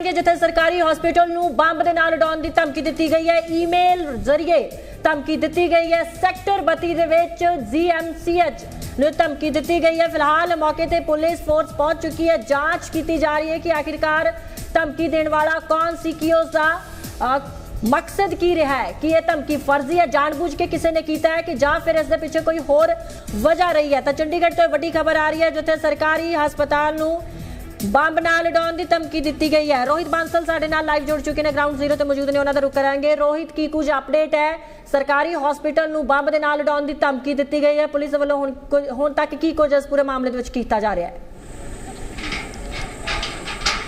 ਜਿੱਥੇ ਸਰਕਾਰੀ ਹਸਪੀਟਲ ਨੂੰ ਬੰਬ ਦੇ ਨਾਲ ਉਡਾਉਣ ਦੀ ਧਮਕੀ ਦਿੱਤੀ ਗਈ ਹੈ ਈਮੇਲ ਜ਼ਰੀਏ ਧਮਕੀ ਦਿੱਤੀ ਗਈ ਹੈ। ਸੈਕਟਰ 32 ਦੇ ਵਿੱਚ ਜੀਐਮਸੀਐਚ ਨੂੰ ਧਮਕੀ ਦਿੱਤੀ ਗਈ ਹੈ। ਫਿਲਹਾਲ ਮੌਕੇ ਤੇ ਪੁਲਿਸ ਫੋਰਸ ਪਹੁੰਚ ਚੁੱਕੀ ਹੈ। ਜਾਂਚ ਕੀਤੀ ਜਾ ਰਹੀ ਹੈ ਕਿ ਆਖਿਰਕਾਰ ਧਮਕੀ ਦੇਣ ਵਾਲਾ ਕੌਣ ਸੀ, ਕਿ ਉਸ ਦਾ ਮਕਸਦ ਕੀ ਰਿਹਾ ਹੈ? ਕਿ ਇਹ ਧਮਕੀ ਫਰਜ਼ੀ ਹੈ? ਜਾਣਬੁੱਝ ਕੇ ਕਿਸੇ ਨੇ ਕੀਤਾ ਹੈ ਕਿ ਜਾਂ ਫਿਰ ਇਸ ਦੇ ਪਿੱਛੇ ਕੋਈ ਹੋਰ ਵਜ੍ਹਾ ਰਹੀ ਹੈ? ਤਾਂ ਚੰਡੀਗੜ੍ਹ ਤੋਂ ਵੱਡੀ ਖਬਰ ਆ ਰਹੀ ਹੈ, ਜਿੱਥੇ ਸਰਕਾਰੀ ਹਸਪਤਾਲ ਨੂੰ ਬੰਬ ਨਾਲ ਉਡਾਉਣ ਦੀ ਧਮਕੀ ਦਿੱਤੀ ਗਈ ਹੈ। ਰੋਹਿਤ ਬਾਂਸਲ ਸਾਡੇ ਨਾਲ ਲਾਈਵ ਜੁੜ ਚੁੱਕੇ ਨੇ। ਗਰਾਊਂਡ ਜ਼ੀਰੋ ਤੇ ਮੌਜੂਦ ਨੇ, ਉਹਨਾਂ ਦਾ ਰੁਕ ਕਰਾਂਗੇ। ਰੋਹਿਤ, ਕੀ ਕੁਝ ਅਪਡੇਟ ਹੈ? ਸਰਕਾਰੀ ਹਸਪੀਟਲ ਨੂੰ ਬੰਬ ਦੇ ਨਾਲ ਉਡਾਉਣ ਦੀ ਧਮਕੀ ਦਿੱਤੀ ਗਈ ਹੈ। ਪੁਲਿਸ ਵੱਲੋਂ ਹੁਣ ਕੁਝ- ਹੁਣ ਤੱਕ ਕੀ ਕੁਝ ਇਸ ਪੂਰੇ ਮਾਮਲੇ ਦੇ ਵਿੱਚ ਕੀਤਾ ਜਾ ਰਿਹਾ ਹੈ?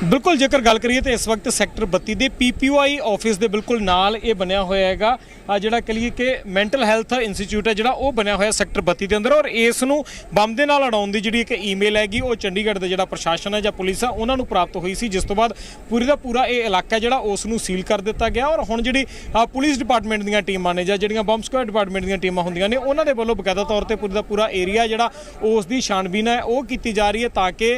ਬਿਲਕੁਲ, ਜੇਕਰ ਗੱਲ ਕਰੀਏ ਤਾਂ ਇਸ ਵਕਤ ਸੈਕਟਰ 32 ਦੇ ਪੀਪੀਯੂਆਈ ਆਫਿਸ ਦੇ ਬਿਲਕੁਲ ਨਾਲ ਇਹ ਬਣਿਆ ਹੋਇਆ ਹੈਗਾ। ਆ ਜਿਹੜਾ ਕਹੀਏ ਕਿ ਮੈਂਟਲ ਹੈਲਥ ਇੰਸਟੀਚਿਊਟ ਹੈ ਜਿਹੜਾ, ਉਹ ਬਣਿਆ ਹੋਇਆ ਸੈਕਟਰ 32 ਦੇ ਅੰਦਰ। ਔਰ ਇਸ ਨੂੰ ਬੰਬ ਦੇ ਨਾਲ ਅੜਾਉਣ ਦੀ ਜਿਹੜੀ ਇੱਕ ਈਮੇਲ ਹੈਗੀ, ਉਹ ਚੰਡੀਗੜ੍ਹ ਦਾ ਜਿਹੜਾ ਪ੍ਰਸ਼ਾਸਨ ਹੈ ਜਾਂ ਪੁਲਿਸ ਆ ਉਹਨਾਂ ਨੂੰ ਪ੍ਰਾਪਤ ਹੋਈ ਸੀ। ਜਿਸ ਤੋਂ ਬਾਅਦ ਪੂਰੀ ਦਾ ਪੂਰਾ ਇਹ ਇਲਾਕਾ ਜਿਹੜਾ, ਉਸ ਨੂੰ ਸੀਲ ਕਰ ਦਿੱਤਾ ਗਿਆ। ਔਰ ਹੁਣ ਜਿਹੜੀ ਪੁਲਿਸ ਡਿਪਾਰਟਮੈਂਟ ਦੀਆਂ ਟੀਮਾਂ ਨੇ ਜਾਂ ਜਿਹੜੀਆਂ ਬੰਬ ਸਕੁਐਡ ਡਿਪਾਰਟਮੈਂਟ ਦੀਆਂ ਟੀਮਾਂ ਹੁੰਦੀਆਂ ਨੇ, ਉਹਨਾਂ ਦੇ ਵੱਲੋਂ ਬਕਾਇਦਾ ਤੌਰ ਤੇ ਪੂਰੀ ਦਾ ਪੂਰਾ ਏਰੀਆ ਜਿਹੜਾ, ਉਸ ਦੀ ਛਾਣਬੀਨ ਹੈ, ਉਹ ਕੀਤੀ ਜਾ ਰਹੀ ਹੈ ਤਾਂ ਕਿ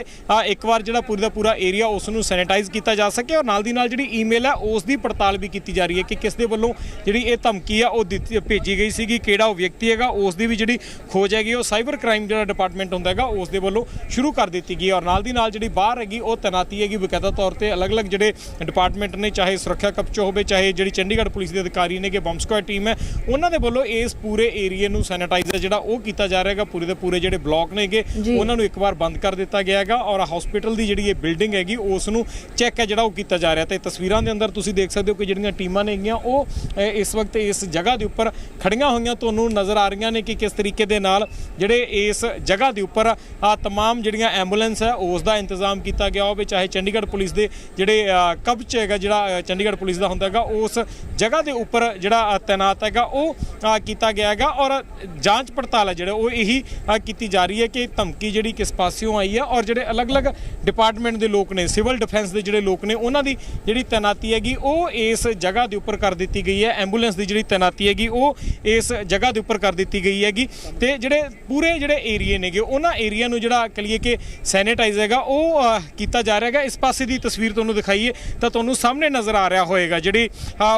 ਇੱਕ ਵਾਰ ਜਿਹੜਾ ਪੂਰੀ ਦਾ ਪੂਰਾ ਏਰੀਆ ਉਸ ਨੂੰ ਸੈਨੀਟਾਈਜ਼ ਕੀਤਾ ਜਾ ਸਕੇ ਔਰ ਨਾਲ ਦੀ ਨਾਲ ਜਿਹੜੀ ਈਮੇਲ ਹੈ ਉਸ ਦੀ ਪੜਤਾਲ ਵੀ ਕੀਤੀ ਜਾ ਰਹੀ ਹੈ ਕਿ ਕਿਸ ਦੇ ਵੱਲੋਂ ਜਿਹੜੀ ਇਹ ਧਮਕੀ ਆ ਉਹ ਦਿੱਤੀ ਭੇਜੀ ਗਈ ਸੀਗੀ ਕਿਹੜਾ ਉਹ ਵਿਅਕਤੀ ਹੈਗਾ ਉਸ ਦੀ ਵੀ ਜਿਹੜੀ ਖੋਜ ਹੈਗੀ ਉਹ ਸਾਈਬਰ ਕ੍ਰਾਈਮ ਜਿਹੜਾ ਡਿਪਾਰਟਮੈਂਟ ਹੁੰਦਾ ਹੈਗਾ ਉਸ ਦੇ ਵੱਲੋਂ ਸ਼ੁਰੂ ਕਰ ਦਿੱਤੀ ਗਈ ਔਰ ਨਾਲ ਦੀ ਨਾਲ ਜਿਹੜੀ ਬਾਹਰ ਹੈਗੀ ਉਹ ਤੈਨਾਤੀ ਹੈਗੀ ਬਕਾਇਦਾ ਤੌਰ ਤੇ ਅਲੱਗ-ਅਲੱਗ ਜਿਹੜੇ ਡਿਪਾਰਟਮੈਂਟ ਨੇ ਚਾਹੇ ਸੁਰੱਖਿਆ ਕਪਚੋ ਹੋਵੇ ਚਾਹੇ ਜਿਹੜੀ ਚੰਡੀਗੜ੍ਹ ਪੁਲਿਸ ਦੇ ਅਧਿਕਾਰੀ ਨੇ ਕਿ ਬੰਬ ਸਕੁਐਡ ਟੀਮ ਹੈ ਉਹਨਾਂ ਦੇ ਵੱਲੋਂ ਇਸ ਪੂਰੇ ਏਰੀਏ ਨੂੰ ਸੈਨੀਟਾਈਜ਼ਰ ਜਿਹੜਾ ਉਹ ਕੀਤਾ ਜਾ ਰਿਹਾ ਹੈਗਾ ਪੂਰੇ ਦੇ ਪੂਰੇ ਜਿਹੜੇ ਬਲਾਕ ਨੇਗੇ। ਉਹਨਾਂ ਨੂੰ ਇੱਕ ਵਾਰ ਬੰਦ ਕਰ ਦਿੱਤਾ ਗਿਆ ਹੈਗਾ ਔਰ ਹਸਪੀਟਲ ਦੀ ਜਿਹੜੀ ਇਹ ਬਿਲਡਿੰਗ ਹੈਗੀ ਉਸ ਨੂੰ ਚੈੱਕ ਹੈ ਜਿਹੜਾ ਉਹ ਕੀਤਾ ਜਾ ਰਿਹਾ ਤੇ ਤਸਵੀਰਾਂ ਦੇ ਅੰਦਰ ਤੁਸੀਂ ਦੇਖ ਸਕਦੇ ਹੋ ਕਿ ਜਿਹੜੀਆਂ ਟੀਮਾਂ ਨੇਗੀਆਂ ਉਹ ਅ, ਇਸ ਵਕਤ ਇਸ ਜਗ੍ਹਾ ਦੇ ਉੱਪਰ ਖੜੀਆਂ ਹੋਈਆਂ ਤੁਹਾਨੂੰ ਨਜ਼ਰ ਆ ਰਹੀਆਂ ਨੇ ਕਿ ਕਿਸ ਤਰੀਕੇ ਦੇ ਨਾਲ ਜਿਹੜੇ ਇਸ ਜਗ੍ਹਾ ਦੇ ਉੱਪਰ ਆ तमाम ਜਿਹੜੀਆਂ ਐਂਬੂਲੈਂਸ ਹੈ ਉਸ ਦਾ ਇੰਤਜ਼ਾਮ ਕੀਤਾ ਗਿਆ ਹੋਵੇ ਚਾਹੇ ਚੰਡੀਗੜ੍ਹ ਪੁਲਿਸ ਦੇ ਜਿਹੜੇ ਅ, ਕਬਚ ਹੈਗਾ ਜਿਹੜਾ ਅ, ਚੰਡੀਗੜ੍ਹ ਪੁਲਿਸ ਦਾ ਹੁੰਦਾ ਹੈਗਾ ਉਸ ਜਗ੍ਹਾ ਦੇ ਉੱਪਰ ਜਿਹੜਾ ਅ, ਤੈਨਾਤ ਹੈਗਾ ਉਹ ਅ, ਕੀਤਾ ਗਿਆ ਹੈਗਾ ਔਰ ਜਾਂਚ ਪੜਤਾਲ ਹੈ ਜਿਹੜਾ ਉਹ ਇਹੀ ਅ, ਕੀਤੀ ਜਾ ਰਹੀ ਹੈ ਕਿ ਧਮਕੀ ਜਿਹੜੀ ਕਿਸ ਪਾਸਿਓਂ ਆਈ ਹੈ ਔਰ ਜਿਹੜੇ ਅਲੱਗ-ਅਲੱਗ ਡਿਪਾਰਟਮੈਂਟ ਦੇ ਲੋਕ ਨੇ ਸਿਵਲ ਡਿਫੈਂਸ ਦੇ ਜਿਹੜੇ ਲੋਕ ਨੇ ਉਹਨਾਂ ਦੀ ਜਿਹੜੀ ਤੈਨਾਤੀ ਹੈਗੀ ਉਹ ਇਸ ਜਗ੍ਹਾ ਦੇ ਉੱਪਰ ਕਰ ਦਿੱਤੀ ਗਈ ਹੈ। ਐਂਬੂਲੈਂਸ ਦੀ ਜਿਹੜੀ ਤੈਨਾਤੀ ਹੈਗੀ ਉਹ ਇਸ ਜਗ੍ਹਾ ਦੇ ਉੱਪਰ ਕਰ ਦਿੱਤੀ ਗਈ ਹੈਗੀ। ਤੇ ਜਿਹੜੇ ਪੂਰੇ ਜਿਹੜੇ ਏਰੀਏ ਨੇਗੇ ਉਹਨਾਂ ਏਰੀਆ ਨੂੰ ਜਿਹੜਾ ਕਲੀਏ ਕਿ ਸੈਨੀਟਾਈਜ਼ ਹੈਗਾ ਉਹ ਕੀਤਾ ਜਾ ਰਿਹਾ ਹੈਗਾ। ਇਸ ਪਾਸੇ ਦੀ ਤਸਵੀਰ ਤੁਹਾਨੂੰ ਦਿਖਾਈਏ ਤਾਂ ਤੁਹਾਨੂੰ ਸਾਹਮਣੇ ਨਜ਼ਰ ਆ ਰਿਹਾ ਹੋਏਗਾ ਜਿਹੜੀ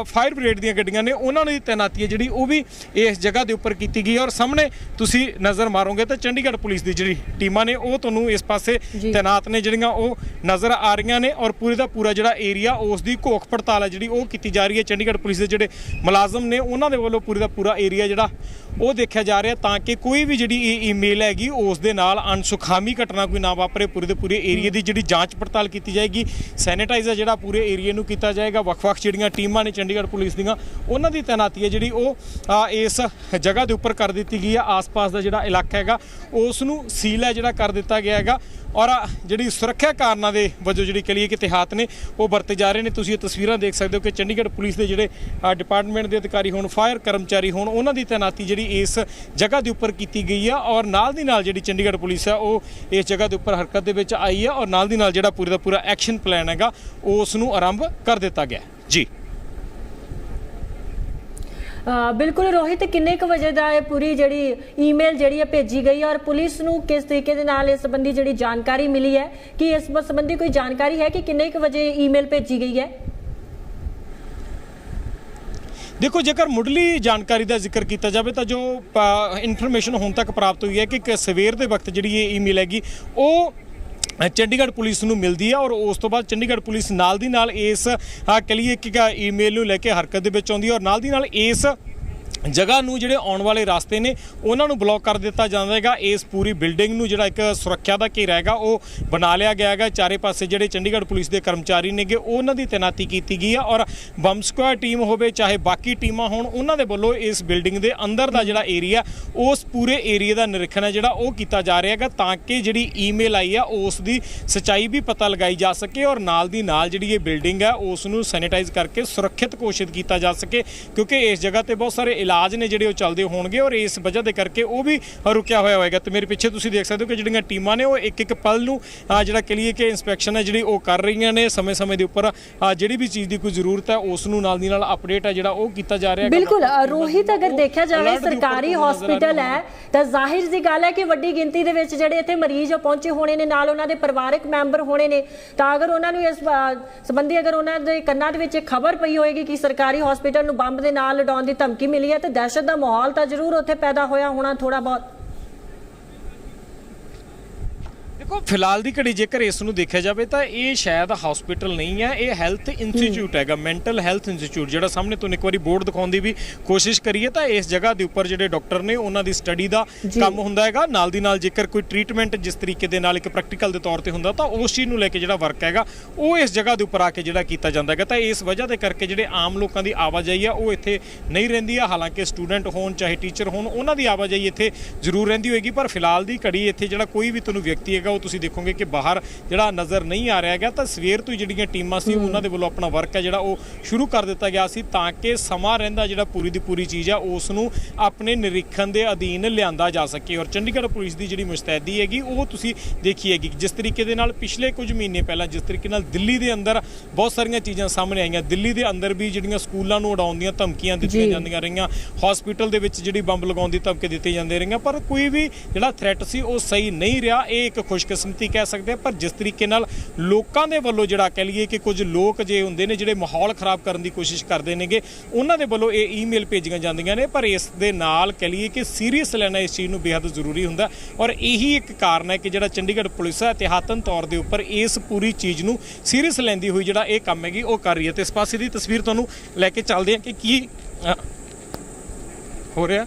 ਫਾਇਰ ਬ੍ਰਿਗੇਡ ਦੀਆਂ ਗੱਡੀਆਂ ਨੇ ਉਹਨਾਂ ਦੀ ਤੈਨਾਤੀ ਹੈ ਜਿਹੜੀ ਉਹ ਵੀ ਇਸ ਜਗ੍ਹਾ ਦੇ ਉੱਪਰ ਕੀਤੀ ਗਈ ਔਰ ਸਾਹਮਣੇ ਤੁਸੀਂ ਨਜ਼ਰ ਮਾਰੋਗੇ ਤਾਂ ਚੰਡੀਗੜ੍ਹ ਪੁਲਿਸ ਦੀ ਜਿਹੜੀ ਟੀਮਾਂ ਨੇ ਉਹ ਤੁਹਾਨੂੰ ਇਸ ਪਾਸੇ। ਤੈਨਾਤ ਨੇ ਜਿਹੜੀਆਂ ਉਹ ਨਜ਼ਰ ਆ ਰਹੀਆਂ ਨੇ ਔਰ ਪੂਰੇ ਦਾ ਪੂਰਾ ਜਿਹੜਾ ਏਰੀਆ, ਉਸ ਦੀ ਘੋਖ ਪੜਤਾਲ ਹੈ ਜਿਹੜੀ ਉਹ ਕੀਤੀ ਜਾ ਰਹੀ ਹੈ। ਚੰਡੀਗੜ੍ਹ ਪੁਲਿਸ ਦੇ ਜਿਹੜੇ ਮੁਲਾਜ਼ਮ ਨੇ, ਉਹਨਾਂ ਦੇ ਵੱਲੋਂ ਪੂਰੇ ਦਾ ਪੂਰਾ ਏਰੀਆ ਜਿਹੜਾ ਉਹ ਦੇਖਿਆ ਜਾ ਰਿਹਾ ਤਾਂ ਕਿ ਕੋਈ ਵੀ ਜਿਹੜੀ ਇਹ ਈਮੇਲ ਹੈਗੀ, ਉਸ ਦੇ ਨਾਲ ਅਨਸੁਖਾਮੀ ਘਟਨਾ ਕੋਈ ਨਾ ਵਾਪਰੇ। ਪੂਰੇ ਦੇ ਪੂਰੇ ਏਰੀਆ ਦੀ ਜਿਹੜੀ ਜਾਂਚ ਪੜਤਾਲ ਕੀਤੀ ਜਾਏਗੀ ਸੈਨੀਟਾਈਜ਼ਰ ਜਿਹੜਾ ਪੂਰੇ ਏਰੀਆ ਨੂੰ ਕੀਤਾ ਜਾਏਗਾ। ਵੱਖ-ਵੱਖ ਜਿਹੜੀਆਂ ਟੀਮਾਂ ਨੇ ਚੰਡੀਗੜ੍ਹ ਪੁਲਿਸ ਦੀਆਂ, ਉਹਨਾਂ ਦੀ ਤੈਨਾਤੀ ਹੈ ਜਿਹੜੀ ਉਹ ਇਸ ਜਗ੍ਹਾ ਦੇ ਉੱਪਰ ਕਰ ਦਿੱਤੀ ਗਈ ਹੈ। ਆਸ-ਪਾਸ ਦਾ ਜਿਹੜਾ ਇਲਾਕਾ ਹੈਗਾ, ਉਸ ਨੂੰ ਸੀਲ ਹੈ ਜਿਹੜਾ ਕਰ ਦਿੱਤਾ ਗਿਆ ਹੈਗਾ। ਔਰ ਜਿਹੜੀ ਸੁਰੱਖਿਆ ਕਾਰਨਾਂ ਦੇ ਵਜੋਂ ਜਿਹੜੀ ਕਲੀਏ ਕਿ ਤਿਹਾਤ ਨੇ, ਉਹ ਵਰਤੇ ਜਾ ਰਹੇ ਨੇ। ਤੁਸੀਂ ਇਹ ਤਸਵੀਰਾਂ ਦੇਖ ਸਕਦੇ ਹੋ ਕਿ ਚੰਡੀਗੜ੍ਹ ਪੁਲਿਸ ਦੇ ਜਿਹੜੇ ਡਿਪਾਰਟਮੈਂਟ ਦੇ ਅਧਿਕਾਰੀ ਹੋਣ ਫਾਇਰ ਕਰਮਚਾਰੀ ਹੋਣ, ਉਹਨਾਂ ਦੀ ਤੈਨਾਤੀ ਜਿਹੜੀ ਇਸ ਜਗ੍ਹਾ ਦੇ ਉੱਪਰ ਕੀਤੀ ਗਈ ਆ ਔਰ ਨਾਲ ਦੀ ਨਾਲ ਜਿਹੜੀ ਚੰਡੀਗੜ੍ਹ ਪੁਲਿਸ ਆ, ਉਹ ਇਸ ਜਗ੍ਹਾ ਦੇ ਉੱਪਰ ਹਰਕਤ ਦੇ ਵਿੱਚ ਆਈ ਹੈ ਔਰ ਨਾਲ ਦੀ ਨਾਲ ਜਿਹੜਾ ਪੂਰੇ ਦਾ ਪੂਰਾ ਐਕਸ਼ਨ ਪਲਾਨ ਹੈਗਾ, ਉਸ ਨੂੰ ਆਰੰਭ ਕਰ ਦਿੱਤਾ ਗਿਆ ਜੀ। ਬਿਲਕੁਲ ਰੋਹਿਤ, ਕਿੰਨੇ ਕੁ ਵਜੇ ਦਾ ਇਹ ਪੂਰੀ ਜਿਹੜੀ ਈਮੇਲ ਜਿਹੜੀ ਹੈ ਭੇਜੀ ਗਈ ਹੈ ਔਰ ਪੁਲਿਸ ਨੂੰ ਕਿਸ ਤਰੀਕੇ ਦੇ ਨਾਲ ਇਸ ਸੰਬੰਧੀ ਜਿਹੜੀ ਜਾਣਕਾਰੀ ਮਿਲੀ ਹੈ? ਕਿ ਇਸ ਸੰਬੰਧੀ ਕੋਈ ਜਾਣਕਾਰੀ ਹੈ ਕਿ ਕਿੰਨੇ ਕੁ ਵਜੇ ਈਮੇਲ ਭੇਜੀ ਗਈ ਹੈ? ਦੇਖੋ, ਜੇਕਰ ਮੁੱਢਲੀ ਜਾਣਕਾਰੀ ਦਾ ਜ਼ਿਕਰ ਕੀਤਾ ਜਾਵੇ ਤਾਂ ਜੋ ਇਨਫੋਰਮੇਸ਼ਨ ਹੁਣ ਤੱਕ ਪ੍ਰਾਪਤ ਹੋਈ ਹੈ ਕਿ ਸਵੇਰ ਦੇ ਵਕਤ ਜਿਹੜੀ ਇਹ ਈਮੇਲ ਹੈਗੀ, ਉਹ ਚੰਡੀਗੜ੍ਹ ਪੁਲਿਸ ਨੂੰ ਮਿਲਦੀ ਹੈ ਔਰ ਉਸ ਤੋਂ ਬਾਅਦ ਚੰਡੀਗੜ੍ਹ ਪੁਲਿਸ ਨਾਲ ਦੀ ਨਾਲ ਇਸ ਆ ਕਲੀਏ ਇੱਕ ਈਮੇਲ ਨੂੰ ਲੈ ਕੇ ਹਰਕਤ ਦੇ ਵਿੱਚ ਆਉਂਦੀ ਹੈ ਔਰ ਨਾਲ ਦੀ ਨਾਲ ਇਸ ਜਗ੍ਹਾ ਨੂੰ ਜਿਹੜੇ ਆਉਣ ਵਾਲੇ ਰਸਤੇ ਨੇ, ਉਹਨਾਂ ਨੂੰ ਬਲੌਕ ਕਰ ਦਿੱਤਾ ਜਾਂਦਾ ਹੈਗਾ ਇਸ ਪੂਰੀ ਬਿਲਡਿੰਗ ਨੂੰ ਜਿਹੜਾ ਇੱਕ ਸੁਰੱਖਿਆ ਦਾ ਘੇਰਾ ਹੈਗਾ, ਉਹ ਬਣਾ ਲਿਆ ਗਿਆ ਹੈਗਾ। ਚਾਰੇ ਪਾਸੇ ਜਿਹੜੇ ਚੰਡੀਗੜ੍ਹ ਪੁਲਿਸ ਦੇ ਕਰਮਚਾਰੀ ਨੇਗੇ, ਉਹਨਾਂ ਦੀ ਤੈਨਾਤੀ ਕੀਤੀ ਗਈ ਹੈ ਔਰ ਬੰਬ ਸਕੁਐਡ ਟੀਮ ਹੋਵੇ, ਚਾਹੇ ਬਾਕੀ ਟੀਮਾਂ ਹੋਣ, ਉਹਨਾਂ ਦੇ ਵੱਲੋਂ ਇਸ ਬਿਲਡਿੰਗ ਦੇ ਅੰਦਰ ਦਾ ਜਿਹੜਾ ਏਰੀਆ ਉਸ ਪੂਰੇ ਏਰੀਆ ਦਾ ਨਿਰੀਖਣ ਹੈ ਜਿਹੜਾ ਉਹ ਕੀਤਾ ਜਾ ਰਿਹਾ ਹੈਗਾ ਤਾਂ ਕਿ ਜਿਹੜੀ ਈਮੇਲ ਆਈ ਆ, ਉਸ ਦੀ ਸਚਾਈ ਵੀ ਪਤਾ ਲਗਾਈ ਜਾ ਸਕੇ ਔਰ ਨਾਲ ਦੀ ਨਾਲ ਜਿਹੜੀ ਇਹ ਬਿਲਡਿੰਗ ਹੈ, ਉਸ ਨੂੰ ਸੈਨੀਟਾਈਜ਼ ਕਰਕੇ ਸੁਰੱਖਿਅਤ ਘੋਸ਼ਿਤ ਕੀਤਾ ਜਾ ਸਕੇ, ਕਿਉਂਕਿ ਇਸ ਜਗ੍ਹਾ ਤੇ ਬਹੁਤ ਸਾਰੇ ਇਲਾਕੇ ਇਲਾਜ ਨੇ ਜਿਹੜੇ ਉਹ ਚੱਲਦੇ ਹੋਣਗੇ ਔਰ ਇਸ ਵਜ੍ਹਾ ਦੇ ਕਰਕੇ ਉਹ ਵੀ ਰੁਕਿਆ ਹੋਇਆ ਹੋਏਗਾ। ਤੇ ਮੇਰੇ ਪਿੱਛੇ ਤੁਸੀਂ ਦੇਖ ਸਕਦੇ ਹੋ ਕਿ ਜਿਹੜੀਆਂ ਟੀਮਾਂ ਨੇ ਉਹ ਇੱਕ ਇੱਕ ਪਲ ਨੂੰ ਜਿਹੜਾ ਕਹ ਲਈਏ ਕਿ ਇਨਸਪੈਕਸ਼ਨ ਹੈ ਜਿਹੜੀ ਉਹ ਕਰ ਰਹੀਆਂ ਨੇ। ਸਮੇਂ-ਸਮੇਂ ਦੇ ਉੱਪਰ ਜਿਹੜੀ ਵੀ ਚੀਜ਼ ਦੀ ਕੋਈ ਜ਼ਰੂਰਤ ਹੈ ਉਸ ਨੂੰ ਨਾਲ ਦੀ ਨਾਲ ਅਪਡੇਟ ਹੈ ਜਿਹੜਾ ਉਹ ਕੀਤਾ ਜਾ ਰਿਹਾ ਹੈਗਾ। ਬਿਲਕੁਲ ਰੋਹਿਤ ਅਗਰ ਦੇਖਿਆ ਜਾਵੇ ਸਰਕਾਰੀ ਹਸਪੀਟਲ ਹੈ। ਤਾਂ ਜ਼ਾਹਿਰ ਜੀ ਗੱਲ ਹੈ ਕਿ ਵੱਡੀ ਗਿਣਤੀ ਦੇ ਵਿੱਚ ਜਿਹੜੇ ਇੱਥੇ ਮਰੀਜ਼ ਪਹੁੰਚੇ ਹੋਣੇ ਨੇ ਨਾਲ ਉਹਨਾਂ ਦੇ ਪਰਿਵਾਰਕ ਮੈਂਬਰ ਹੋਣੇ ਨੇ। ਤਾਂ ਅਗਰ ਉਹਨਾਂ ਨੂੰ ਇਸ ਸੰਬੰਧੀ ਅਗਰ ਉਹਨਾਂ ਦੇ ਕੰਨਾਂ ਦੇ ਵਿੱਚ ਖਬਰ ਪਈ ਹੋਏਗੀ ਕਿ ਸਰਕਾਰੀ ਹਸਪੀਟਲ ਨੂੰ ਬੰਬ ਦੇ ਨਾਲ ਲਡਾਉਣ ਦੀ ਧਮਕੀ ਮਿਲੀ ਹੈ ਤੇ ਦਹਿਸ਼ਤ ਦਾ ਮਾਹੌਲ ਤਾਂ ਜ਼ਰੂਰ ਉੱਥੇ ਪੈਦਾ ਹੋਇਆ ਹੋਣਾ ਥੋੜਾ ਬਹੁਤ। ਦੇਖੋ ਫਿਲਹਾਲ ਦੀ ਘੜੀ ਜੇਕਰ ਇਸ ਨੂੰ ਦੇਖਿਆ ਜਾਵੇ ਤਾਂ ਇਹ ਸ਼ਾਇਦ ਹਸਪੀਟਲ ਨਹੀਂ ਹੈ ਇਹ ਹੈਲਥ ਇੰਸਟੀਚਿਊਟ ਹੈਗਾ ਮੈਂਟਲ ਹੈਲਥ ਇੰਸਟੀਚਿਊਟ ਜਿਹੜਾ ਸਾਹਮਣੇ ਤੁਹਾਨੂੰ ਇੱਕ ਵਾਰੀ ਬੋਰਡ ਦਿਖਾਉਣ ਦੀ ਵੀ ਕੋਸ਼ਿਸ਼ ਕਰੀਏ ਤਾਂ ਇਸ ਜਗ੍ਹਾ ਦੇ ਉੱਪਰ ਜਿਹੜੇ ਡਾਕਟਰ ਨੇ ਉਹਨਾਂ ਦੀ ਸਟੱਡੀ ਦਾ। ਕੰਮ ਹੁੰਦਾ ਹੈਗਾ। ਨਾਲ ਦੀ ਨਾਲ ਜੇਕਰ ਕੋਈ ਟ੍ਰੀਟਮੈਂਟ ਜਿਸ ਤਰੀਕੇ ਦੇ ਨਾਲ ਇੱਕ ਪ੍ਰੈਕਟੀਕਲ ਦੇ ਤੌਰ ਤੇ ਹੁੰਦਾ ਤਾਂ ਉਸ ਚੀਜ਼ ਨੂੰ ਲੈ ਕੇ ਜਿਹੜਾ ਵਰਕ ਹੈਗਾ ਉਹ ਇਸ ਜਗ੍ਹਾ ਦੇ ਉੱਪਰ ਆ ਕੇ ਜਿਹੜਾ ਕੀਤਾ ਜਾਂਦਾ ਹੈਗਾ। ਤਾਂ ਇਸ ਵਜ੍ਹਾ ਦੇ ਕਰਕੇ ਜਿਹੜੇ ਆਮ ਲੋਕਾਂ ਦੀ ਆਵਾਜਾਈ ਆ ਉਹ ਇੱਥੇ ਨਹੀਂ ਰਹਿੰਦੀ ਆ। ਹਾਲਾਂਕਿ ਸਟੂਡੈਂਟ ਹੋਣ ਚਾਹੇ ਟੀਚਰ ਹੋਣ ਉਹਨਾਂ ਦੀ ਆਵਾਜਾਈ ਇੱਥੇ ਜ਼ਰੂਰ ਰਹਿੰਦੀ ਹੋਏਗੀ ਪਰ ਫਿਲਹਾਲ ਦੀ ਘੜੀ ਇੱਥੇ ਜਿਹੜਾ ਕੋਈ ਵੀ ਤੁਹਾਨੂੰ ਵਿਅਕਤੀ ਹੈਗਾ ਉਹ ਤੁਸੀਂ ਦੇਖੋਗੇ ਕਿ ਬਾਹਰ ਜਿਹੜਾ ਨਜ਼ਰ ਨਹੀਂ ਆ ਰਿਹਾ ਹੈਗਾ ਤਾਂ ਸਵੇਰ ਤੋਂ ਹੀ ਜਿਹੜੀਆਂ ਟੀਮਾਂ ਸੀ ਉਹਨਾਂ ਦੇ ਵੱਲੋਂ ਆਪਣਾ ਵਰਕ ਹੈ ਜਿਹੜਾ ਉਹ ਸ਼ੁਰੂ ਕਰ ਦਿੱਤਾ ਗਿਆ ਸੀ ਤਾਂ ਕਿ ਸਮਾਂ ਰਹਿੰਦਾ ਜਿਹੜਾ ਪੂਰੀ ਦੀ ਪੂਰੀ ਚੀਜ਼ ਆ ਉਸ ਨੂੰ ਆਪਣੇ ਨਿਰੀਖਣ ਦੇ ਅਧੀਨ ਲਿਆਂਦਾ ਜਾ ਸਕੇ। ਔਰ ਚੰਡੀਗੜ੍ਹ ਪੁਲਿਸ ਦੀ ਜਿਹੜੀ ਮੁਸਤੈਦੀ ਹੈਗੀ ਉਹ ਤੁਸੀਂ ਦੇਖੀ ਹੈਗੀ। ਜਿਸ ਤਰੀਕੇ ਦੇ ਨਾਲ ਪਿਛਲੇ ਕੁਝ ਮਹੀਨੇ ਪਹਿਲਾਂ ਜਿਸ ਤਰੀਕੇ ਨਾਲ ਦਿੱਲੀ ਦੇ ਅੰਦਰ ਬਹੁਤ ਸਾਰੀਆਂ ਚੀਜ਼ਾਂ ਸਾਹਮਣੇ ਆਈਆਂ। ਦਿੱਲੀ ਦੇ ਅੰਦਰ ਵੀ ਜਿਹੜੀਆਂ ਸਕੂਲਾਂ ਨੂੰ ਉਡਾਉਣ ਦੀਆਂ ਧਮਕੀਆਂ ਦਿੱਤੀਆਂ। ਜਾਂਦੀਆਂ ਰਹੀਆਂ। ਹਸਪੀਟਲ ਦੇ ਵਿੱਚ ਜਿਹੜੀ ਬੰਬ ਲਗਾਉਣ ਦੀ ਧਮਕੀ ਦਿੱਤੀ ਜਾਂਦੀ ਰਹੀਆਂ। ਪਰ ਕੋਈ ਵੀ ਜਿਹੜਾ ਥ੍ਰੈਟ ਸੀ ਉਹ ਸਹੀ ਨਹੀਂ ਰਿਹਾ। ਇਹ ਇੱਕ ਖੁਸ਼ਕਿਸਮਤੀ ਕਹਿ ਸਕਦੇ ਹਾਂ, ਪਰ ਜਿਸ ਤਰੀਕੇ ਨਾਲ ਲੋਕਾਂ ਦੇ ਵੱਲੋਂ ਜਿਹੜਾ ਕਹਿ ਲਈਏ ਕਿ ਕੁਝ ਲੋਕ ਜੇ ਹੁੰਦੇ ਨੇ, ਜਿਹੜੇ ਮਾਹੌਲ ਖਰਾਬ ਕਰਨ ਦੀ ਕੋਸ਼ਿਸ਼ ਕਰਦੇ ਨੇਗੇ, ਉਹਨਾਂ ਦੇ ਵੱਲੋਂ ਇਹ ਈਮੇਲ ਭੇਜੀਆਂ ਜਾਂਦੀਆਂ ਨੇ, ਪਰ ਇਸ ਦੇ ਨਾਲ ਕਹਿ ਲਈਏ ਕਿ ਸੀਰੀਅਸ ਲੈਣਾ ਇਸ ਚੀਜ਼ ਨੂੰ ਬੇहद ਜ਼ਰੂਰੀ ਹੁੰਦਾ ਔਰ ਇਹੀ ਇੱਕ ਕਾਰਨ ਹੈ ਕਿ ਜਿਹੜਾ ਚੰਡੀਗੜ੍ਹ ਪੁਲਿਸ ਹੈ, ਇਤਿਹਾਤਨ ਤੌਰ ਦੇ ਉੱਪਰ ਇਸ ਪੂਰੀ ਚੀਜ਼ ਨੂੰ ਸੀਰੀਅਸ ਲੈਂਦੀ ਹੋਈ ਜਿਹੜਾ ਇਹ ਕੰਮ ਹੈਗੀ, ਉਹ ਕਰ ਰਹੀ ਹੈ। ਤੇ ਇਸ ਪਾਸੇ ਦੀ ਤਸਵੀਰ ਤੁਹਾਨੂੰ ਲੈ ਕੇ ਚੱਲਦੇ ਹਾਂ ਕਿ ਕੀ ਹੋ ਰਿਹਾ?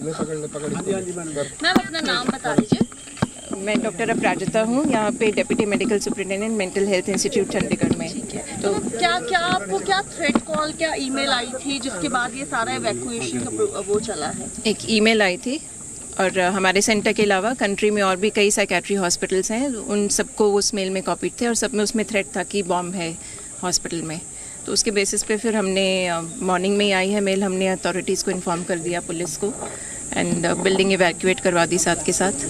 मैम अपना नाम बता दीजिए। मैं डॉक्टर अपराजिता हूँ यहाँ पे deputy medical superintendent mental health institute Chandigarh में। तो क्या क्या आपको क्या थ्रेट कॉल क्या ईमेल आई थी जिसके बाद ये सारा इवैक्यूएशन का वो चला है? एक ईमेल आई थी और हमारे सेंटर के अलावा कंट्री में और भी कई साइकेट्री हॉस्पिटल्स हैं उन सबको उस मेल में कॉपीड थे और सब में उसमें थ्रेट था कि बॉम्ब है हॉस्पिटल में। तो उसके बेसिस पे फिर हमने मॉर्निंग में ही आई है मेल हमने अथॉरिटीज़ को इन्फॉर्म कर दिया पुलिस को एंड बिल्डिंग इवैक्यूएट करवा दी साथ के साथ।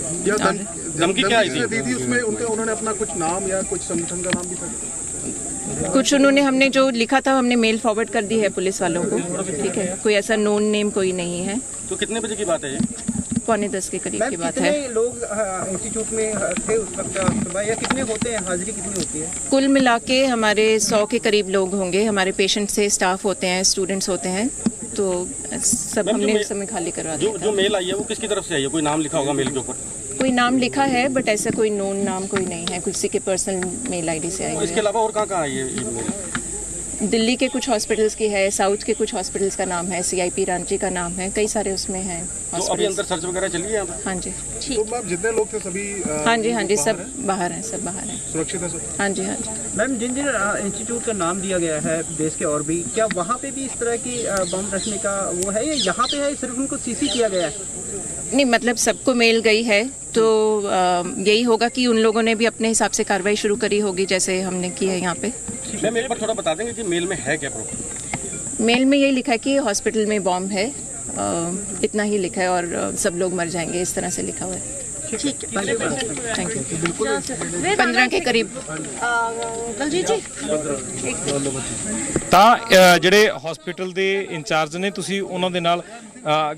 धमकी क्या आई थी? थी उसमें उनके उन्होंने अपना कुछ नाम या कुछ संगठन का नाम भी कुछ उन्होंने हमने जो लिखा था हमने मेल फॉरवर्ड कर दी है पुलिस वालों को ठीक है? कोई ऐसा नोन नेम कोई नहीं है। तो कितने बजे की बात है ये? पौने दस के करीब की बात है। लोग इंस्टीट्यूट में थे उस वक्त सुबह? या कितने होते हैं? हाजिरी कितनी होती है? कुल मिला के हमारे सौ के करीब लोग होंगे। हमारे पेशेंट से स्टाफ होते हैं स्टूडेंट्स होते हैं। तो सब हमने उस समय खाली करवा जो दिया जो था। मेल आई है वो किसकी तरफ़ से आई है? कोई नाम लिखा होगा मेल के ऊपर? कोई नाम लिखा है बट ऐसा कोई नोन नाम कोई नहीं है। किसी के पर्सनल मेल आईडी से आई है इसके अलावा और कहाँ कहाँ आई है दिल्ली के कुछ हॉस्पिटल्स की है साउथ के कुछ हॉस्पिटल्स का नाम है सीआईपी रांची का नाम है कई सारे उसमें हैं तो अभी अंदर सर्च वगैरह चली है हाँ जी। ठीक तो मैम जितने लोग थे सभी हाँ जी हाँ जी सब बाहर हैं? सब बाहर हैं। सुरक्षित है सब? हाँ जी हाँ जी। मैम जिन जिन इंस्टीट्यूट का नाम दिया गया है देश के और भी क्या वहाँ पे भी इस तरह की बम रखने का वो है या यहाँ पे है सिर्फ़ उनको सीसी किया गया है? नहीं मतलब सबको मेल गई है तो यही होगा कि उन लोगों ने भी अपने हिसाब से कार्रवाई शुरू करी होगी जैसे हमने की है यहाँ पे। मैम एक बार थोड़ा बता देंगे कि मेल में है क्या प्रॉब्लम मेल में यही लिखा है कि हॉस्पिटल में बॉम्ब है अ, इतना ही लिखा है और अ, सब लोग मर जाएंगे इस तरह से लिखा हुआ है थैंक यू पंद्रह के करीब दलजीत जी ਤਾਂ ਅ, ਜਿਹੜੇ ਹਸਪੀਟਲ ਦੇ ਇੰਚਾਰਜ ਨੇ ਤੁਸੀਂ ਉਹਨਾਂ ਦੇ ਨਾਲ ਅ,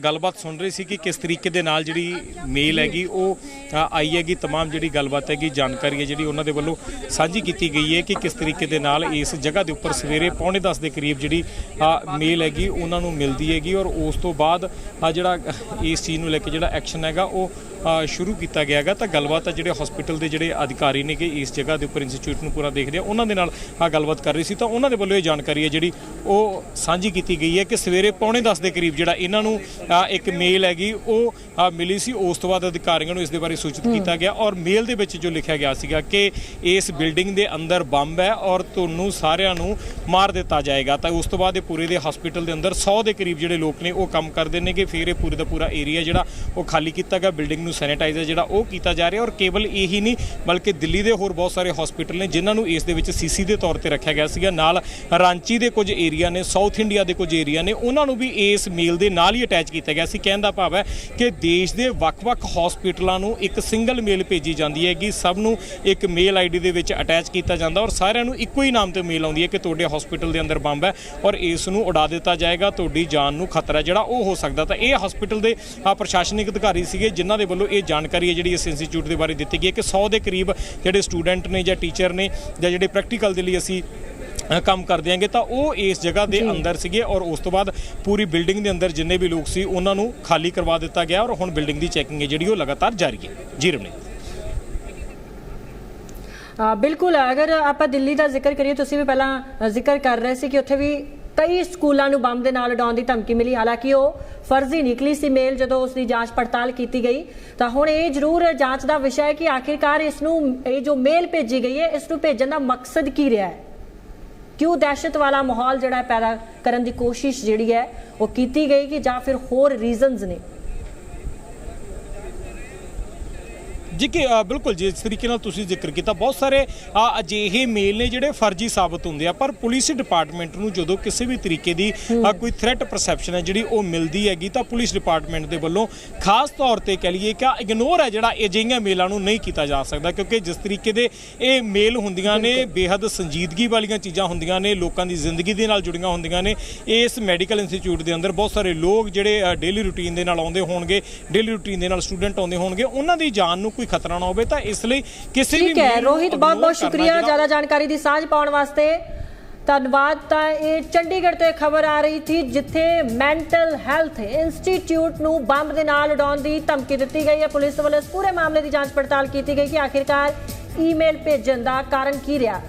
ਗੱਲਬਾਤ ਸੁਣ ਰਹੇ ਸੀ ਕਿ ਕਿਸ ਤਰੀਕੇ ਦੇ ਨਾਲ ਜਿਹੜੀ ਮੇਲ ਹੈਗੀ ਉਹ ਅ, ਆਈ ਹੈਗੀ तमाम ਜਿਹੜੀ ਗੱਲਬਾਤ ਹੈਗੀ ਜਾਣਕਾਰੀ ਹੈ ਜਿਹੜੀ ਉਹਨਾਂ ਦੇ ਵੱਲੋਂ ਸਾਂਝੀ ਕੀਤੀ ਗਈ ਹੈ ਕਿ ਕਿਸ ਤਰੀਕੇ ਦੇ ਨਾਲ ਇਸ ਜਗ੍ਹਾ ਦੇ ਉੱਪਰ ਸਵੇਰੇ ਪੌਣੇ 10 ਦੇ ਕਰੀਬ ਜਿਹੜੀ ਅ, ਮੇਲ ਹੈਗੀ ਉਹਨਾਂ ਨੂੰ ਮਿਲਦੀ ਹੈਗੀ ਔਰ ਉਸ ਤੋਂ ਬਾਅਦ ਆ ਜਿਹੜਾ ਇਸ ਚੀਜ਼ ਨੂੰ ਲੈ ਕੇ ਜਿਹੜਾ ਐਕਸ਼ਨ ਹੈਗਾ ਉਹ ਅ, ਸ਼ੁਰੂ ਕੀਤਾ ਗਿਆ ਹੈਗਾ ਤਾਂ ਗੱਲਬਾਤ ਆ ਜਿਹੜੇ ਹਸਪੀਟਲ ਦੇ ਜਿਹੜੇ ਅਧਿਕਾਰੀ ਨੇਗੇ ਇਸ ਜਗ੍ਹਾ ਦੇ ਉੱਪਰ ਇੰਸਟੀਚਿਊਟ ਨੂੰ ਪੂਰਾ ਦੇਖਦੇ ਆ ਉਹਨਾਂ ਦੇ ਨਾਲ ਆ ਗੱਲਬਾਤ ਕਰ ਰਹੀ ਸੀ ਤਾਂ ਉਹਨਾਂ ਦੇ ਵੱਲੋਂ ਇਹ ਜਾਣਕਾਰੀ ਹੈ ਜਿਹੜੀ ਉਹ ਸਾਂਝੀ ਕੀਤੀ ਗਈ ਹੈ ਕਿ ਸਵੇਰੇ ਪੌਣੇ 10 ਦੇ ਕਰੀਬ ਜਿਹੜਾ ਇਹਨਾਂ ਨੂੰ ਇੱਕ ਮੇਲ ਹੈਗੀ ਉਹ ਮਿਲੀ ਸੀ। ਉਸ ਤੋਂ ਬਾਅਦ ਅਧਿਕਾਰੀਆਂ ਨੂੰ ਇਸ ਦੇ ਬਾਰੇ ਸੂਚਿਤ ਕੀਤਾ ਗਿਆ ਔਰ ਮੇਲ ਦੇ ਵਿੱਚ ਜੋ ਲਿਖਿਆ ਗਿਆ ਸੀਗਾ ਕਿ ਇਸ ਬਿਲਡਿੰਗ ਦੇ ਅੰਦਰ ਬੰਬ ਹੈ ਔਰ ਤੁਹਾਨੂੰ ਸਾਰਿਆਂ ਨੂੰ ਮਾਰ ਦਿੱਤਾ ਜਾਏਗਾ। ਤਾਂ ਉਸ ਤੋਂ ਬਾਅਦ ਇਹ ਪੂਰੇ ਦੇ ਹਸਪੀਟਲ ਦੇ ਅੰਦਰ 100 ਦੇ ਕਰੀਬ ਜਿਹੜੇ ਲੋਕ ਨੇ ਉਹ ਕੰਮ ਕਰਦੇ ਨੇਗੇ। ਫਿਰ ਇਹ ਪੂਰੇ ਦਾ ਪੂਰਾ ਏਰੀਆ ਜਿਹੜਾ ਉਹ ਖਾਲੀ ਕੀਤਾ ਗਿਆ। ਬਿਲਡਿੰਗ ਨੂੰ ਸੈਨੀਟਾਈਜ਼ਰ ਜਿਹੜਾ ਉਹ ਕੀਤਾ ਜਾ ਰਿਹਾ ਔਰ ਕੇਵਲ ਇਹੀ ਨਹੀਂ, ਬਲਕਿ ਦਿੱਲੀ ਦੇ ਹੋਰ ਬਹੁਤ ਸਾਰੇ ਹਸਪੀਟਲ ਨੇ ਜਿਨ੍ਹਾਂ ਨੂੰ ਇਸ ਦੇ ਵਿੱਚ ਸੀਸੀ ਦੇ ਤੌਰ ਤੇ ਰੱਖਿਆ ਗਿਆ ਸੀਗਾ। ਨਾਲ ਰਾਂਚੀ ਦੇ ਕੁਝ ਏਰੀਆ ਨੇ ਸਾਊਥ ਇੰਡੀਆ ਦੇ ਕੁਝ ਏਰੀਆ ਨੇ, ਉਹਨਾਂ ਨੂੰ ਵੀ ਇਸ ਮੇਲ ਦੇ ਨਾਲ ਹੀ ਅਟੈਚ ਕੀਤਾ ਗਿਆ ਸੀ। ਕਹਿਣ ਦਾ ਭਾਵ ਹੈ ਕਿ ਦੇਸ਼ ਦੇ ਵੱਖ-ਵੱਖ ਹਸਪੀਟਲਾਂ ਨੂੰ ਇੱਕ ਸਿੰਗਲ ਮੇਲ ਭੇਜੀ ਜਾਂਦੀ ਹੈ ਕਿ ਸਭ ਨੂੰ ਇੱਕ ਮੇਲ ਆਈਡੀ ਦੇ ਵਿੱਚ ਅਟੈਚ ਕੀਤਾ ਜਾਂਦਾ ਔਰ ਸਾਰਿਆਂ ਨੂੰ ਇੱਕੋ ਹੀ ਨਾਮ ਤੇ ਮੇਲ ਆਉਂਦੀ ਹੈ ਕਿ ਤੁਹਾਡੇ ਹਸਪੀਟਲ ਦੇ ਅੰਦਰ ਬੰਬ ਹੈ ਔਰ ਇਸ ਨੂੰ ਉਡਾ ਦਿੱਤਾ ਜਾਏਗਾ। ਤੁਹਾਡੀ ਜਾਨ ਨੂੰ ਖਤਰਾ ਜਿਹੜਾ ਉਹ ਹੋ ਸਕਦਾ ਤਾਂ ਇਹ ਹਸਪੀਟਲ ਦੇ ਪ੍ਰਸ਼ਾਸਨਿਕ ਅਧਿਕਾਰੀ ਸੀਗੇ, ਜਿਨ੍ਹਾਂ ਦੇ ਵੱਲੋਂ ਇਹ ਜਾਣਕਾਰੀ ਹੈ ਜਿਹੜੀ ਇਸ ਇੰਸਟੀਚਿਊਟ ਦੇ ਬਾਰੇ ਦਿੱਤੀ ਗਈ ਹੈ ਕਿ 100 ਦੇ ਕਰੀਬ ਜਿਹੜੇ ਸਟੂਡੈਂਟ ਨੇ ਜਾਂ ਟੀਚਰ ਨੇ ਜਾਂ ਜਿਹੜੇ ਪ੍ਰੈਕਟੀਕਲ ਦੇ ਲਈ ਅਸੀਂ ਕੰਮ ਕਰ ਦਿਆਂਗੇ ਤਾਂ ਉਹ ਇਸ ਜਗ੍ਹਾ ਦੇ ਅੰਦਰ ਸੀਗੇ ਔਰ ਉਸ ਤੋਂ ਬਾਅਦ ਪੂਰੀ ਬਿਲਡਿੰਗ ਦੇ ਅੰਦਰ ਜਿੰਨੇ ਵੀ ਲੋਕ ਸੀ ਉਹਨਾਂ ਨੂੰ ਖਾਲੀ ਕਰਵਾ ਦਿੱਤਾ ਗਿਆ ਔਰ ਹੁਣ ਬਿਲਡਿੰਗ ਦੀ ਚੈਕਿੰਗ ਹੈ ਜਿਹੜੀ ਉਹ ਲਗਾਤਾਰ ਜਾਰੀ ਹੈ। ਜੀ ਰਮਨੀਤ। ਅ, ਬਿਲਕੁਲ ਅਗਰ ਆਪਾਂ ਦਿੱਲੀ ਦਾ ਜ਼ਿਕਰ ਕਰੀਏ ਤੁਸੀਂ ਵੀ ਪਹਿਲਾਂ ਜ਼ਿਕਰ ਕਰ ਰਹੇ ਸੀ ਕਿ ਉੱਥੇ ਵੀ ਕਈ ਸਕੂਲਾਂ ਨੂੰ ਬੰਬ ਦੇ ਨਾਲ ਉਡਾਉਣ ਦੀ ਧਮਕੀ ਮਿਲੀ। ਹਾਲਾਂਕਿ ਉਹ ਫਰਜ਼ੀ ਨਿਕਲੀ ਸੀ ਮੇਲ ਜਦੋਂ ਉਸ ਦੀ ਜਾਂਚ ਪੜਤਾਲ ਕੀਤੀ ਗਈ। ਤਾਂ ਹੁਣ ਇਹ ਜ਼ਰੂਰ ਜਾਂਚ ਦਾ ਵਿਸ਼ਾ ਹੈ ਕਿ ਆਖਿਰਕਾਰ ਇਸ ਨੂੰ, ਇਹ ਜੋ ਮੇਲ ਭੇਜੀ ਗਈ ਹੈ, ਇਸ ਨੂੰ ਭੇਜਣ ਦਾ ਮਕਸਦ ਕੀ ਰਿਹਾ ਹੈ? ਕਿਉਂ ਦਹਿਸ਼ਤ ਵਾਲਾ ਮਾਹੌਲ ਜਿਹੜਾ ਪੈਦਾ ਕਰਨ ਦੀ ਕੋਸ਼ਿਸ਼ ਜਿਹੜੀ ਹੈ, ਉਹ ਕੀਤੀ ਗਈ ਕਿ ਜਾਂ ਫਿਰ ਹੋਰ ਰੀਜ਼ਨਸ ਨੇ? ਜੀ ਕਿ ਬਿਲਕੁਲ ਜਿਸ ਤਰੀਕੇ ਨਾਲ ਤੁਸੀਂ ਜ਼ਿਕਰ ਕੀਤਾ ਬਹੁਤ ਸਾਰੇ ਅਜਿਹੇ ਮੇਲ ਨੇ ਜਿਹੜੇ ਫਰਜ਼ੀ ਸਾਬਤ ਹੁੰਦੇ ਆ ਪਰ ਪੁਲਿਸ ਡਿਪਾਰਟਮੈਂਟ ਨੂੰ ਜਦੋਂ ਕਿਸੇ ਵੀ ਤਰੀਕੇ ਦੀ ਕੋਈ ਥ੍ਰੈਟ ਪਰਸੈਪਸ਼ਨ ਹੈ ਜਿਹੜੀ ਉਹ ਮਿਲਦੀ ਹੈਗੀ ਤਾਂ ਪੁਲਿਸ ਡਿਪਾਰਟਮੈਂਟ ਦੇ ਵੱਲੋਂ ਖਾਸ ਤੌਰ ਤੇ ਕਹ ਲਈਏ ਕਿ ਇਗਨੋਰ ਹੈ ਜਿਹੜਾ ਅਜਿਹੀਆਂ ਮੇਲਾਂ ਨੂੰ ਨਹੀਂ ਕੀਤਾ ਜਾ ਸਕਦਾ ਕਿਉਂਕਿ ਜਿਸ ਤਰੀਕੇ ਦੇ ਇਹ ਮੇਲ ਹੁੰਦੀਆਂ ਨੇ ਬੇहद ਸੰਜੀਦਗੀ ਵਾਲੀਆਂ ਚੀਜ਼ਾਂ ਹੁੰਦੀਆਂ ਨੇ ਲੋਕਾਂ ਦੀ ਜ਼ਿੰਦਗੀ ਦੇ ਨਾਲ ਜੁੜੀਆਂ ਹੁੰਦੀਆਂ ਨੇ ਇਸ ਮੈਡੀਕਲ ਇੰਸਟੀਚਿਊਟ ਦੇ ਅੰਦਰ ਬਹੁਤ ਸਾਰੇ ਲੋਕ ਜਿਹੜੇ ਡੇਲੀ ਰੂਟੀਨ ਦੇ ਨਾਲ ਆਉਂਦੇ ਹੋਣਗੇ ਡੇਲੀ ਰੂਟੀਨ ਦੇ ਨਾਲ ਸਟੂਡੈਂਟ ਆਉਂਦੇ ਹੋਣਗੇ ਉਹਨਾਂ ਦੀ ਜਾਨ ਨੂੰ ਕੋਈ ਖਤਰਾ ਨਾ ਹੋਵੇ ਤਾਂ ਇਸ ਲਈ ਕਿਸੇ ਵੀ ਠੀਕ ਹੈ ਰੋਹਿਤ ਬਹੁਤ ਬਹੁਤ ਸ਼ੁਕਰੀਆ ਜ਼ਿਆਦਾ ਜਾਣਕਾਰੀ ਦੀ ਸਾਂਝ ਪਾਉਣ ਵਾਸਤੇ। ਧੰਨਵਾਦ ਤਾਂ ਇਹ ਚੰਡੀਗੜ੍ਹ ਤੋਂ ਖਬਰ ਆ ਰਹੀ ਸੀ ਜਿੱਥੇ ਮੈਂਟਲ ਹੈਲਥ ਇੰਸਟੀਚਿਊਟ ਨੂੰ ਬੰਬ ਦੇ ਨਾਲ ਉਡਾਉਣ ਦੀ ਧਮਕੀ ਦਿੱਤੀ ਗਈ ਹੈ। ਪੁਲਿਸ ਵੱਲੋਂ ਇਸ ਪੂਰੇ ਮਾਮਲੇ ਦੀ ਜਾਂਚ ਪੜਤਾਲ ਕੀਤੀ ਗਈ ਕਿ ਆਖਿਰਕਾਰ ਈਮੇਲ ਭੇਜਣ ਦਾ ਕਾਰਨ ਕੀ ਰਿਹਾ?